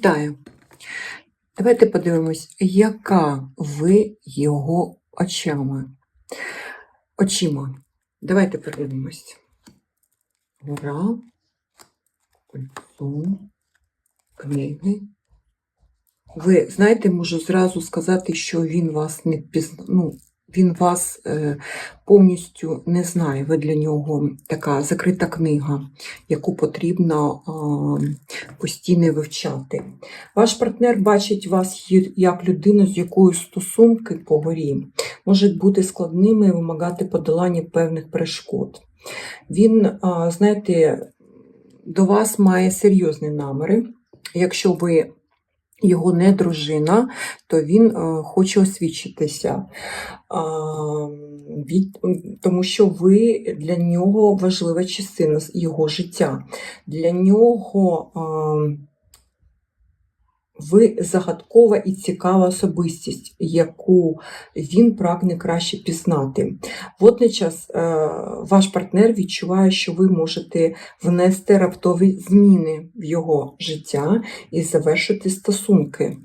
Вітаю. Давайте подивимось, яка ви його очами. Очима. Давайте подивимось. Гора, кольцо, книги. Ви знаєте, можу зразу сказати, що він вас не пізна... ну, він вас е, повністю не знає. Ви для нього така закрита книга, яку потрібно постійно вивчати. Ваш партнер бачить вас як людину, з якою стосунки по горі можуть бути складними і вимагати подолання певних перешкод. Він, знаєте, до вас має серйозні наміри. Якщо ви його не дружина, то він е, хоче від, тому що ви для нього важлива частина його життя. Для нього а, ви загадкова і цікава особистість, яку він прагне краще пізнати. Водночас е, ваш партнер відчуває, що ви можете внести раптові зміни в його життя і завершити стосунки.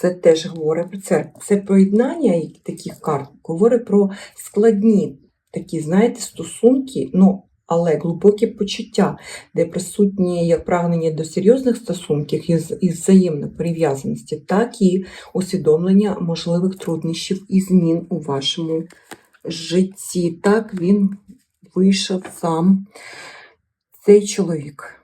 Це теж говорить про це. Це поєднання таких карт говорить про складні такі, знаєте, стосунки, ну, але глибокі почуття, де присутні як прагнення до серйозних стосунків із, із взаємної прив'язаності, так і усвідомлення можливих труднощів і змін у вашому житті. Так він вийшов сам цей чоловік.